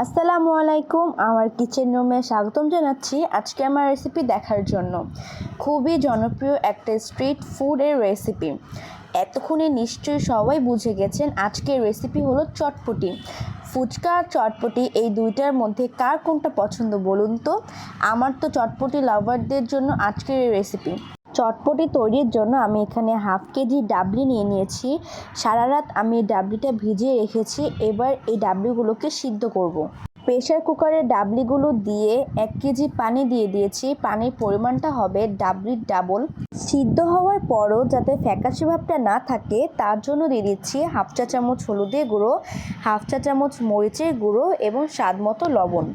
আসসালামু আলাইকুম, আমার কিচেন রুমে স্বাগতম জানাচ্ছি আজকে আমার রেসিপি দেখার জন্য। খুবই জনপ্রিয় একটা স্ট্রিট ফুডের রেসিপি এতক্ষণে নিশ্চয়ই সবাই বুঝে গেছেন আজকের রেসিপি হলো চটপটি। ফুচকা আর চটপটি, এই দুইটার মধ্যে কার কোনটা পছন্দ বলুন তো? আমার তো চটপটি লাভারদের জন্য আজকের এই রেসিপি চটপটি তৈরির জন্য আমি এখানে হাফ কেজি ডাবলি নিয়ে নিয়েছি। সারা রাত আমি ডাবলিটা ভিজিয়ে রেখেছি। এবার এই ডাবলিগুলোকে সিদ্ধ করব। প্রেশার কুকারে ডাবলিগুলো দিয়ে এক কেজি পানি দিয়ে দিয়েছি। পানির পরিমাণটা হবে ডাবলির ডাবল। সিদ্ধ হওয়ার পরও যাতে ফ্যাকাশে ভাবটা না থাকে, তার জন্য দিয়ে দিচ্ছি হাফ চা চামচ হলুদের গুঁড়ো, হাফ চা চামচ মরিচের গুঁড়ো এবং স্বাদ মতো লবণ।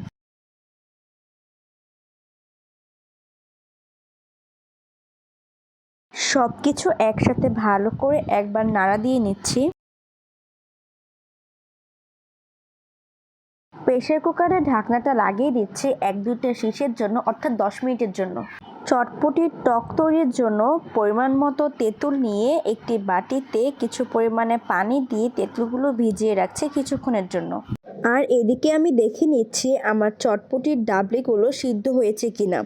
সব কিছু একসাথে ভালো করে একবার নাড়া দিয়ে নিচ্ছি। প্রেশার কুকারে ঢাকনাটা লাগিয়ে দিচ্ছি এক দুইটা শীষের জন্য, অর্থাৎ দশ মিনিটের জন্য। চটপটির টক তৈরির জন্য পরিমাণ মতো তেঁতুল নিয়ে একটি বাটিতে কিছু পরিমাণে পানি দিয়ে তেঁতুলগুলো ভিজিয়ে রাখছে কিছুক্ষণের জন্য। আর এদিকে আমি দেখে নিচ্ছি আমার চটপটির ডাবলিগুলো সিদ্ধ হয়েছে কিনা।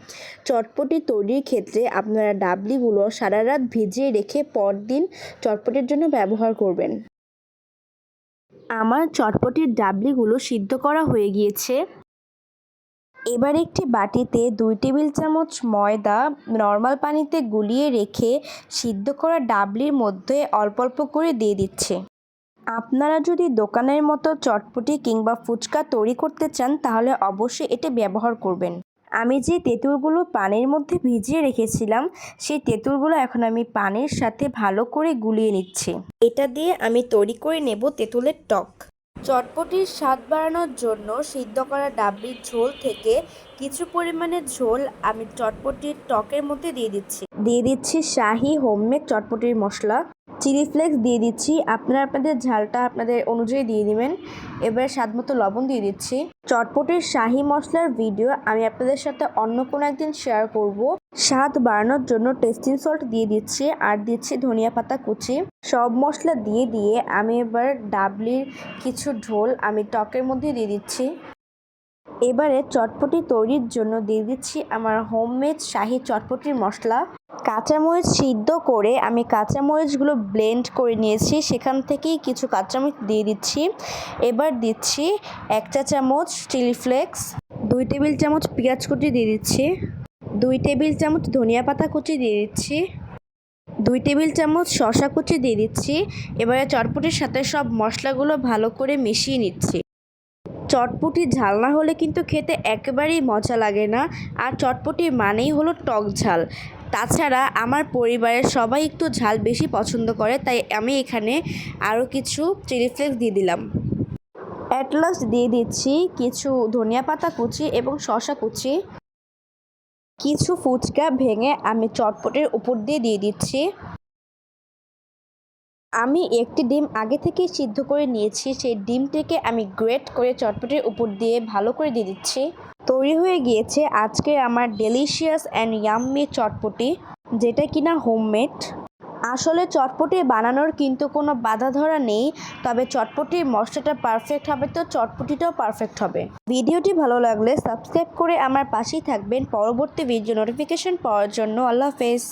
চটপটি তৈরির ক্ষেত্রে আপনারা ডাবলিগুলো সারা রাত ভিজিয়ে রেখে পরদিন চটপটির জন্য ব্যবহার করবেন। আমার চটপটির ডাবলিগুলো সিদ্ধ করা হয়ে গিয়েছে। এবার একটি বাটিতে দুই টেবিল চামচ ময়দা নর্মাল পানিতে গুলিয়ে রেখে সিদ্ধ করা ডাবলির মধ্যে অল্প অল্প করে দিয়ে দিচ্ছে। আপনারা যদি দোকানের মতো চটপটি কিংবা ফুচকা তৈরি করতে চান, তাহলে অবশ্যই এটা ব্যবহার করবেন। আমি যে তেঁতুলগুলো পানির মধ্যে ভিজিয়ে রেখেছিলাম, সেই তেঁতুলগুলো এখন আমি পানির সাথে ভালো করে গুলিয়ে নিচ্ছি। এটা দিয়ে আমি তৈরি করে নেব তেঁতুলের টক। চটপটির স্বাদ বাড়ানোর জন্য সিদ্ধ করা ডাবলির ঝোল থেকে কিছু পরিমাণে ঝোল আমি চটপটির টকের মধ্যে দিয়ে দিচ্ছি। দিয়ে দিচ্ছি শাহি হোমমেড চটপটির মশলা। চিলি ফ্লেক্স দিয়ে দিচ্ছি। আপনারা আপনাদের ঝালটা আপনাদের অনুযায়ী দিয়ে দিবেন। এবার স্বাদ মতো লবণ দিয়ে দিচ্ছি। চটপটির শাহি মশলার ভিডিও আমি আপনাদের সাথে অন্য কোনো একদিন শেয়ার করব। স্বাদ বাড়ানোর জন্য টেস্টিং সল্ট দিয়ে দিচ্ছি আর দিচ্ছি ধনিয়া পাতা কুচি। সব মশলা দিয়ে দিয়ে আমি এবার ডাবলির কিছু ঝোল আমি টকের মধ্যে দিয়ে দিচ্ছি। এবারে চটপটি তৈরির জন্য দিয়ে দিচ্ছি আমার হোমমেড শাহি চটপটির মশলা। কাঁচামরিচ সিদ্ধ করে আমি কাঁচামরিচগুলো ব্লেন্ড করে নিয়েছি। সেখান থেকেই কিছু কাঁচামরিচ দিয়ে দিচ্ছি। এবার দিচ্ছি এক চা চামচ চিলি ফ্লেক্স, দুই টেবিল চামচ পেঁয়াজ কুচি দিয়ে দিচ্ছি, দুই টেবিল চামচ ধনিয়া পাতা কুচি দিয়ে দিচ্ছি, দুই টেবিল চামচ শশা কুচি দিয়ে দিচ্ছি। এবারে চটপটির সাথে সব মশলাগুলো ভালো করে মিশিয়ে নিচ্ছি। চটপটি ঝাল না হলে কিন্তু খেতে একেবারেই মজা লাগে না। আর চটপটি মানেই হলো টক ঝাল। তাছাড়া আমার পরিবারের সবাই একটু ঝাল বেশি পছন্দ করে, তাই আমি এখানে আরও কিছু চিলি ফ্লেক্স দিয়ে দিলাম। অ্যাটলাস দিয়ে দিচ্ছি কিছু ধনিয়া পাতা কুচি এবং শশা কুচি। কিছু ফুচকা ভেঙে আমি চটপটের উপর দিয়ে দিয়ে দিচ্ছি। আমি একটি ডিম আগে থেকেই সিদ্ধ করে নিয়েছি, সেই ডিমটিকে আমি গ্রেট করে চটপটির উপর দিয়ে ভালো করে দিয়ে দিচ্ছি। তৈরি হয়ে গিয়েছে আজকের আমার ডেলিশিয়াস অ্যান্ড ইয়াম্মি চটপটি, যেটা কিনা হোমমেড আসলে চটপটি বানানোর কিন্তু কোনো বাধা ধরা নেই, তবে চটপটির মশলাটা পারফেক্ট হবে তো চটপটিটাও পারফেক্ট হবে। ভিডিওটি ভালো লাগলে সাবস্ক্রাইব করে আমার পাশেই থাকবেন। পরবর্তী ভিডিও নোটিফিকেশন পাওয়ার জন্য আল্লাহ হাফেজ।